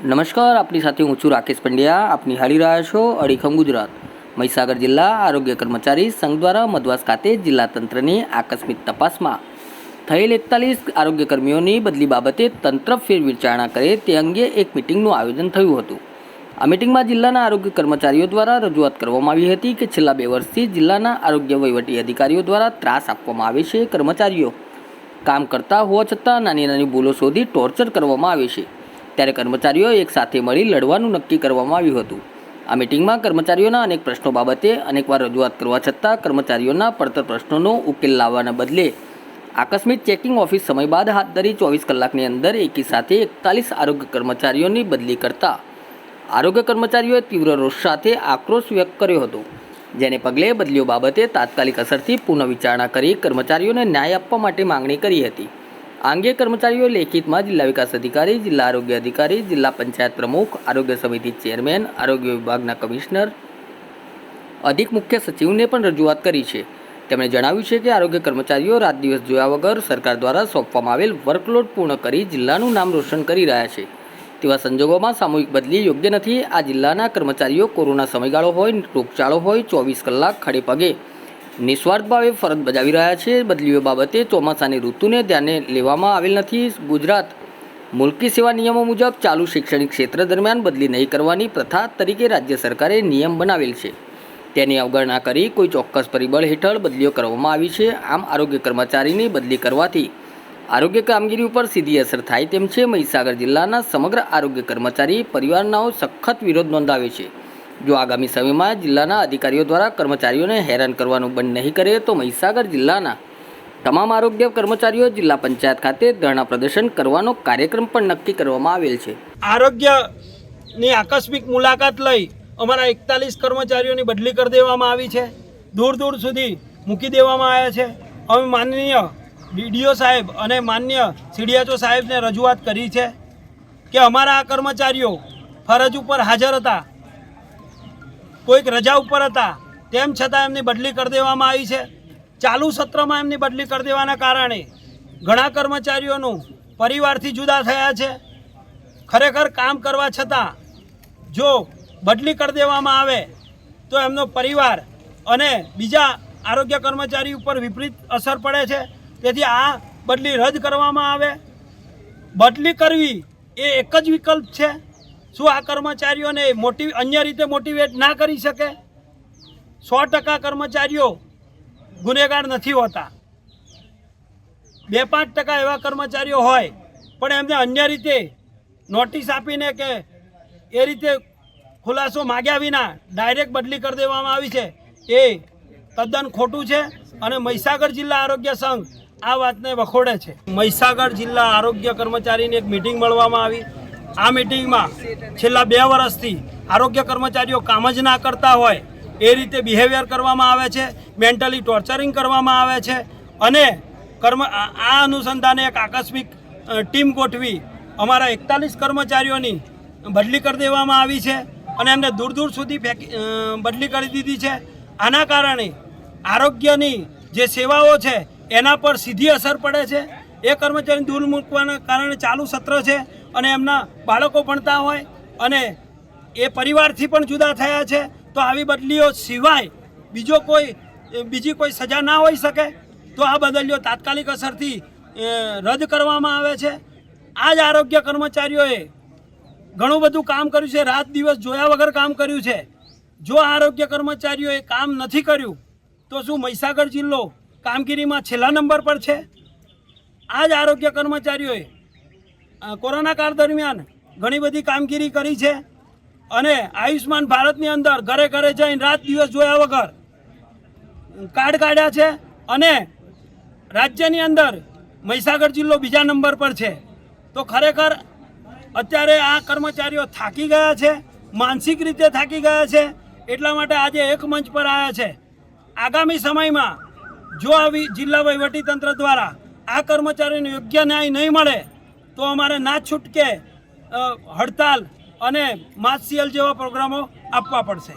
નમસ્કાર, આપની સાથે હું છું રાકેશ પંડ્યા. આપની હાલી રહ્યા છો અડીખમ ગુજરાત. મહીસાગર જિલ્લા આરોગ્ય કર્મચારી સંઘ દ્વારા મધવાસ ખાતે જિલ્લા તંત્રની આકસ્મિક તપાસમાં થયેલ એકતાલીસ આરોગ્ય કર્મીઓની બદલી બાબતે તંત્ર ફેરવિચારણા કરે તે અંગે એક મિટિંગનું આયોજન થયું હતું. આ મિટિંગમાં જિલ્લાના આરોગ્ય કર્મચારીઓ દ્વારા રજૂઆત કરવામાં આવી હતી કે છેલ્લા બે વર્ષથી જિલ્લાના આરોગ્ય વહીવટી અધિકારીઓ દ્વારા ત્રાસ આપવામાં આવે છે. કર્મચારીઓ કામ કરતા હોવા છતાં નાની નાની ભૂલો શોધી ટોર્ચર કરવામાં આવે છે. ત્યારે કર્મચારીઓ એક સાથે મળી લડવાનું નક્કી કરવામાં આવ્યું હતું. આ મિટિંગમાં કર્મચારીઓના અનેક પ્રશ્નો બાબતે અનેકવાર રજૂઆત કરવા છતાં કર્મચારીઓના પડતર પ્રશ્નોનો ઉકેલ લાવવાના બદલે આકસ્મિક ચેકિંગ ઓફિસ સમય બાદ હાથ ધરી ચોવીસ કલાકની અંદર એકી સાથે એકતાલીસ આરોગ્ય કર્મચારીઓની બદલી કરતા. આરોગ્ય કર્મચારીઓએ તીવ્ર રોષ સાથે આક્રોશ વ્યક્ત કર્યો હતો. જેને પગલે બદલીઓ બાબતે તાત્કાલિક અસરથી પુનઃવિચારણા કરી કર્મચારીઓને ન્યાય આપવા માટે માંગણી કરી હતી. આ અંગે કર્મચારીઓ લેખિતમાં જિલ્લા વિકાસ અધિકારી, જિલ્લા આરોગ્ય અધિકારી, જિલ્લા પંચાયત પ્રમુખ, આરોગ્ય સમિતિ ચેરમેન, આરોગ્ય વિભાગના કમિશનર. અધિક મુખ્ય સચિવને પણ રજૂઆત કરી છે. તેમણે જણાવ્યું છે કે આરોગ્ય કર્મચારીઓ રાત દિવસ જોયા વગર સરકાર દ્વારા સોંપવામાં આવેલ વર્કલોડ પૂર્ણ કરી જિલ્લાનું નામ રોશન કરી રહ્યા છે. તેવા સંજોગોમાં સામૂહિક બદલી યોગ્ય નથી. આ જિલ્લાના કર્મચારીઓ કોરોના સમયગાળો હોય, રોગચાળો હોય, ચોવીસ કલાક ખડે પગે નિસ્વાર્થ ભાવે ફરજ બજાવી રહ્યા છે. બદલીઓ બાબતે ચોમાસાની ઋતુને ધ્યાને લેવામાં આવેલ નથી. ગુજરાત મુલકી સેવા નિયમો મુજબ ચાલુ શૈક્ષણિક ક્ષેત્ર દરમિયાન બદલી નહીં કરવાની પ્રથા તરીકે રાજ્ય સરકારે નિયમ બનાવેલ છે. તેની અવગણના કરી કોઈ ચોક્કસ પરિબળ હેઠળ બદલીઓ કરવામાં આવી છે. આમ આરોગ્ય કર્મચારીની બદલી કરવાથી આરોગ્ય કામગીરી ઉપર સીધી અસર થાય તેમ છે. મહીસાગર જિલ્લાના સમગ્ર આરોગ્ય કર્મચારી પરિવારનાઓ સખત વિરોધ નોંધાવે છે. જો આગામી સમયમાં જિલ્લાના અધિકારીઓ દ્વારા કર્મચારીઓને હેરાન કરવાનું બંધ નહીં કરે તો મહીસાગર જિલ્લાના તમામ આરોગ્ય કર્મચારીઓ જિલ્લા પંચાયત ખાતે ધરણા પ્રદર્શન કરવાનો કાર્યક્રમ પણ નક્કી કરવામાં આવેલ છે. આરોગ્યની આકસ્મિક મુલાકાત લઈ અમારા એકતાલીસ કર્મચારીઓની બદલી કરી દેવામાં આવી છે. દૂર દૂર સુધી મૂકી દેવામાં આવ્યા છે. અમે માનનીય ડીડીઓ સાહેબ અને માન્ય સીડીએચઓ સાહેબને રજૂઆત કરી છે કે અમારા આ કર્મચારીઓ ફરજ ઉપર હાજર હતા. કોઈક રજા ઉપર હતા. તેમ છતાં એમની બદલી કરી દેવામાં આવી છે. ચાલુ સત્રમાં એમની બદલી કરી દેવાના કારણે ઘણા કર્મચારીઓનું પરિવારથી જુદા થયા છે. ખરેખર કામ કરવા છતાં જો બદલી કરી દેવામાં આવે તો એમનો પરિવાર અને બીજા આરોગ્ય કર્મચારી ઉપર વિપરીત અસર પડે છે. તેથી આ બદલી રદ કરવામાં આવે. બદલી કરવી એ એક જ વિકલ્પ છે. શું આ કર્મચારીઓને મોટી અન્ય રીતે મોટિવેટ ના કરી શકે? સો ટકા કર્મચારીઓ ગુનેગાર નથી હોતા. બે પાંચ ટકા એવા કર્મચારીઓ હોય, પણ એમને અન્ય રીતે નોટિસ આપીને કે એ રીતે ખુલાસો માગ્યા વિના ડાયરેક્ટ બદલી કરી દેવામાં આવી છે, એ તદ્દન ખોટું છે અને મહીસાગર જિલ્લા આરોગ્ય સંઘ આ વાતને વખોડે છે. મહીસાગર જિલ્લા આરોગ્ય કર્મચારીની એક મિટિંગ મળવામાં આવી. આ મિટિંગમાં છેલ્લા બે વર્ષથી આરોગ્ય કર્મચારીઓ કામ જ ના કરતા હોય એ રીતે બિહેવિયર કરવામાં આવે છે મેન્ટલી ટોર્ચરિંગ કરવામાં આવે છે અને કર્મ, આ અનુસંધાને એક આકસ્મિક ટીમ ગોઠવી અમારા એકતાલીસ કર્મચારીઓની બદલી કરી દેવામાં આવી છે અને એમને દૂર દૂર સુધી બદલી કરી દીધી છે. આના કારણે આરોગ્યની જે સેવાઓ છે એના પર સીધી અસર પડે છે. એ કર્મચારી દૂર મૂકવાના કારણે ચાલુ સત્ર છે. અને એમના બાળકો ભણતા હોય અને એ પરિવારથી પણ જુદા થયા છે, તો આવી બદલીઓ સિવાય બીજો કોઈ બીજી કોઈ સજા ના હોઈ શકે, તો આ બદલીઓ તાત્કાલિક અસરથી રદ કરવામાં આવે છે. આ જ આરોગ્ય કર્મચારીઓએ ઘણું બધું કામ કર્યું છે, રાત દિવસ જોયા વગર કામ કર્યું છે. જો આરોગ્ય કર્મચારીઓએ કામ નથી કર્યું, તો શું મહીસાગર જિલ્લો કામગીરીમાં છેલ્લા નંબર પર છે? આ જ આરોગ્ય કર્મચારીઓએ કોરોના કાળ દરમિયાન ઘણી બધી કામગીરી કરી છે અને આયુષ્માન ભારતની અંદર ઘરે ઘરે જઈને રાત દિવસ જોયા વગર કાર્ડ કાઢ્યા છે અને રાજ્યની અંદર મહીસાગર જિલ્લો બીજા નંબર પર છે. તો ખરેખર અત્યારે આ કર્મચારીઓ થાકી ગયા છે, માનસિક રીતે થાકી ગયા છે, એટલા માટે આજે એક મંચ પર આવ્યા છે. આગામી સમયમાં જો આવી જિલ્લા વહીવટી તંત્ર દ્વારા આ કર્મચારીઓને યોગ્ય ન્યાય નહીં મળે તો અમારે ના છૂટકે હડતાલ અને માસ જેવા પ્રોગ્રામો આપવા પડશે.